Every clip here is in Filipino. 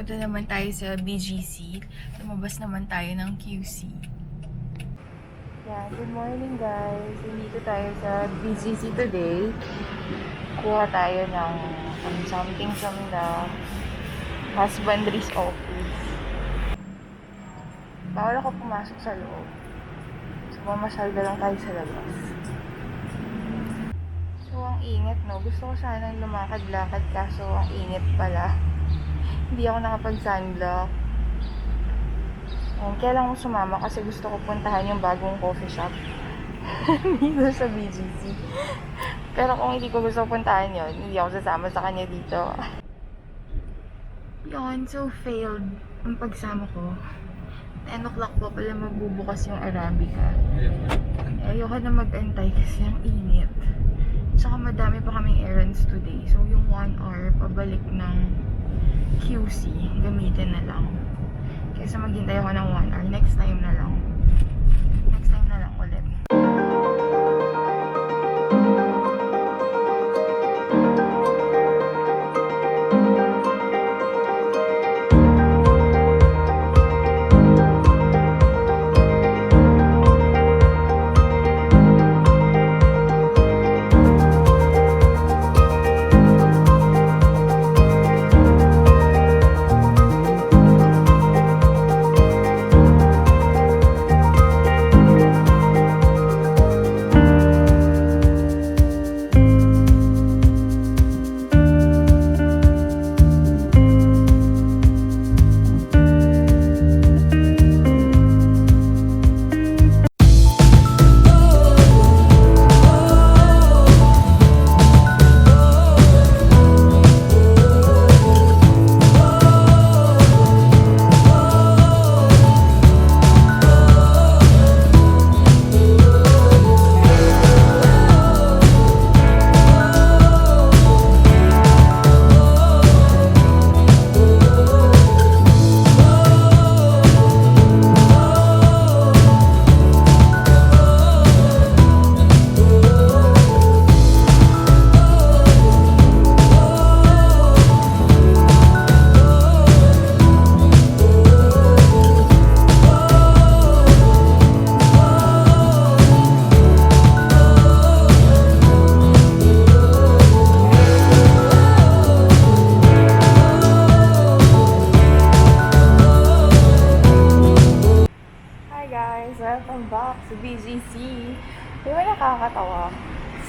punta naman tayo sa BGC. Lumabas naman tayo ng QC. Yeah, good morning guys. Dito tayo sa BGC today. Kuha tayo ng um, something from the husbandry's office. Bawal ako pumasok sa loob. So, mamasyal na lang tayo sa labas. So, ang init, no? Gusto ko sanang lumakad-lakad kaso ang init pala. Hindi ako nakapag-sunblock. Ayan, kaya lang ako sumama kasi gusto ko puntahan yung bagong coffee shop. dito sa BGC. Pero kung hindi ko gusto puntahan yon hindi ako sasama sa kanya dito. Yun, so failed ang pagsama ko. 10 o'clock pa pala magbubukas yung Arabica. Ayoko na mag-antay kasi ang init. Tsaka madami pa kaming errands today. So, yung 1 hour pabalik ng QC, gamitin na lang. Kaysa maghintay ako ng 1 hour, next time na lang.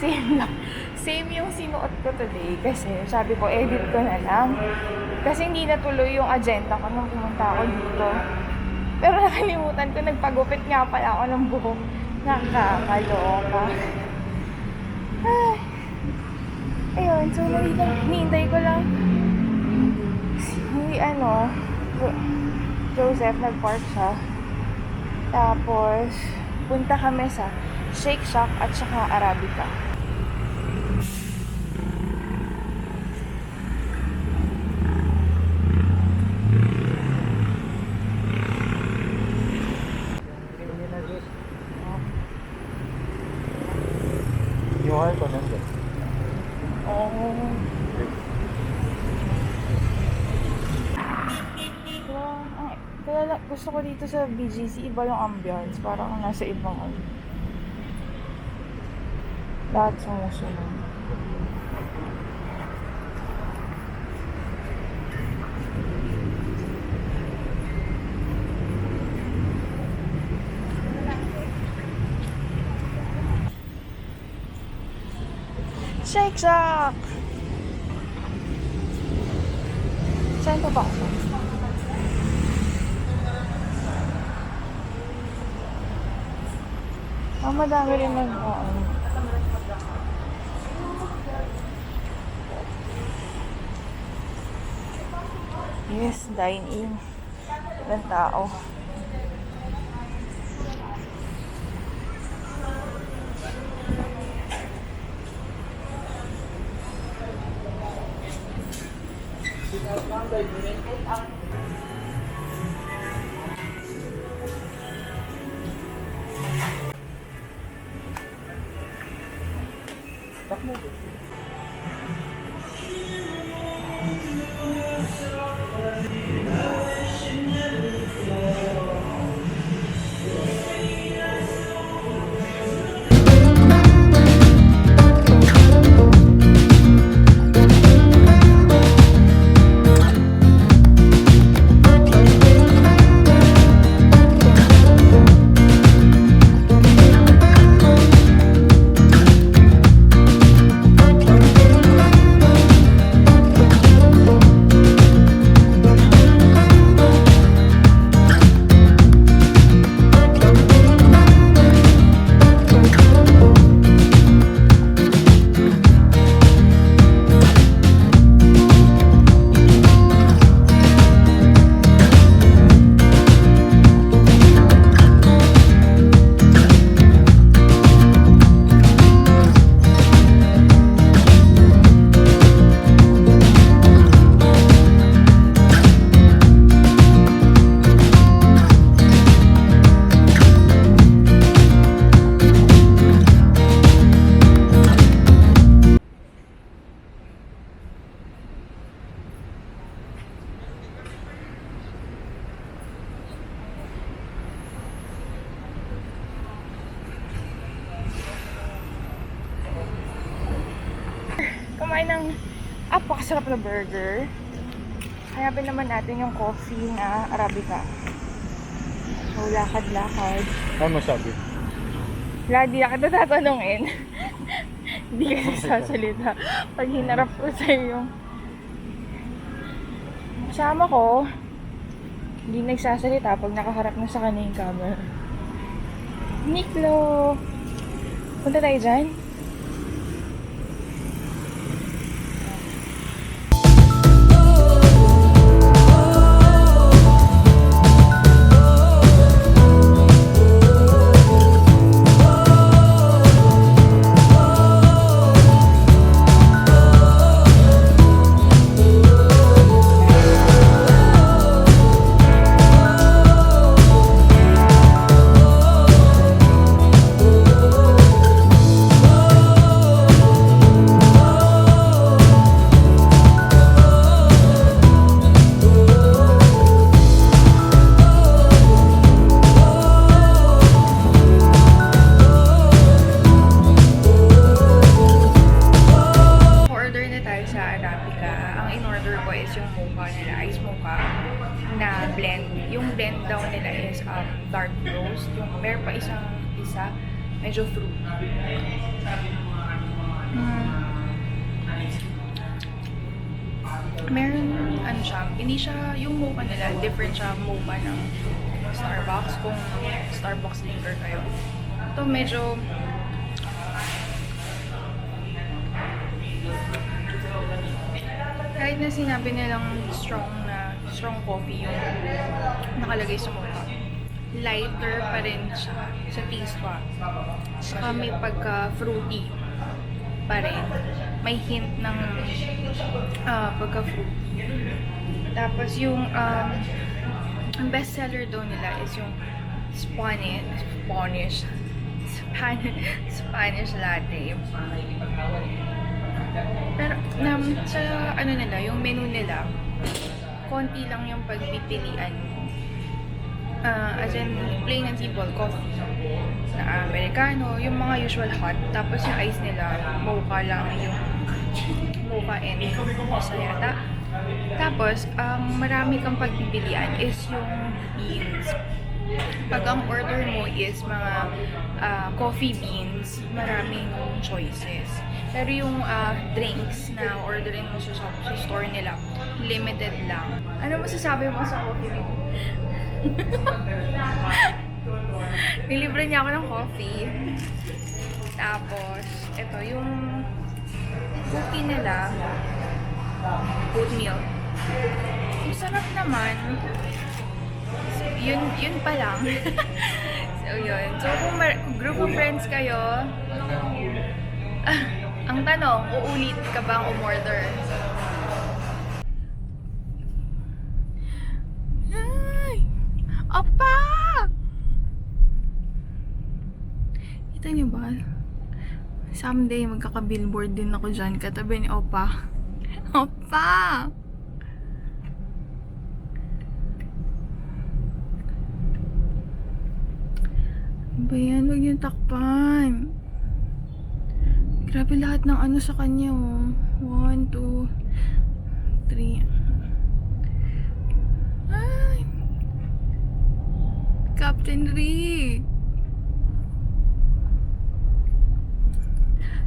Same lang. Same yung sinuot ko today kasi sabi ko edit ko na lang. Kasi hindi natuloy yung agenda ko nung pumunta ako dito. Pero nakalimutan ko, nagpagupit nga pala ako ng buhok. Nakakaloka. Ay. Ayun, so hinihintay ko lang si ano, Jo- Joseph, nag-park siya. Tapos, punta kami sa Shake Shack at saka Arabica. Oh. Ay, kaya la- gusto ko dito sa BGC, iba yung ambience. Parang nasa ibang ano. Lahat sumusunod. Shake Shack! Saan pa ba ako? Ah, madami rin nag ano. Yes, dine in. Ilang tao. number, na burger. Hanapin naman natin yung coffee na Arabica. So, lakad-lakad. Ano masabi? Wala, di kita tatanungin. Hindi ka sasalita. Pag hinarap ko sa'yo yung kasama ko, hindi nagsasalita pag nakaharap na sa kanya yung camera. Niklo! Punta tayo dyan? Ano siya, hindi siya, yung mocha nila, different siya mocha ng Starbucks, kung Starbucks drinker kayo. Ito medyo kahit na sinabi nilang strong na strong coffee yung nakalagay sa mukha lighter pa rin siya sa taste pa. Saka may pagka fruity pa rin. May hint ng ah, pagka fruity tapos yung um, ang best seller daw nila is yung Spanish Spanish Spanish, Spanish latte pero nam, sa ano nila, yung menu nila, konti lang yung pagpipilian mo. Ah, as in, plain and simple, coffee na Americano, yung mga usual hot. Tapos yung ice nila, mocha lang yung mocha and yata. Tapos, ang marami kang pagpipilian is yung beans. Pag ang order mo is mga ah, coffee beans, maraming choices. Pero yung ah, drinks na orderin mo sa, sa store nila, limited lang. Ano masasabi mo sa coffee bean? Nilibre niya ako ng coffee. Tapos, ito yung cookie nila, oatmeal. Masarap naman. So, yun, yun pa lang. so, yun. So, kung, kung group of friends kayo, ang tanong, uulit ka bang umorder? Ay! Opa! Kita niyo ba? Someday, magkaka-billboard din ako dyan katabi ni Opa. Opa! Ano ba yan? Huwag niyong takpan. Grabe lahat ng ano sa kanya, oh. One, two, three. Ay! Captain Rick!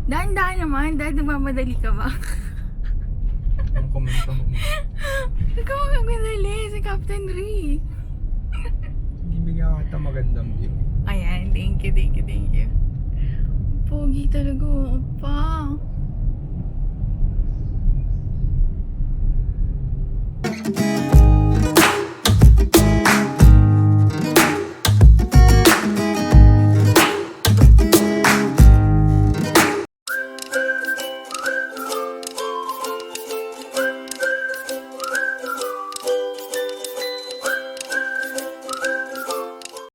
Dahan-dahan naman, dahil nagmamadali ka ba? Komento mo. Huwag ka magmamadali si Captain Rick. Hindi bigyan kita magandang view. Ayan, thank you, thank you, thank you. Pogi talaga, opa.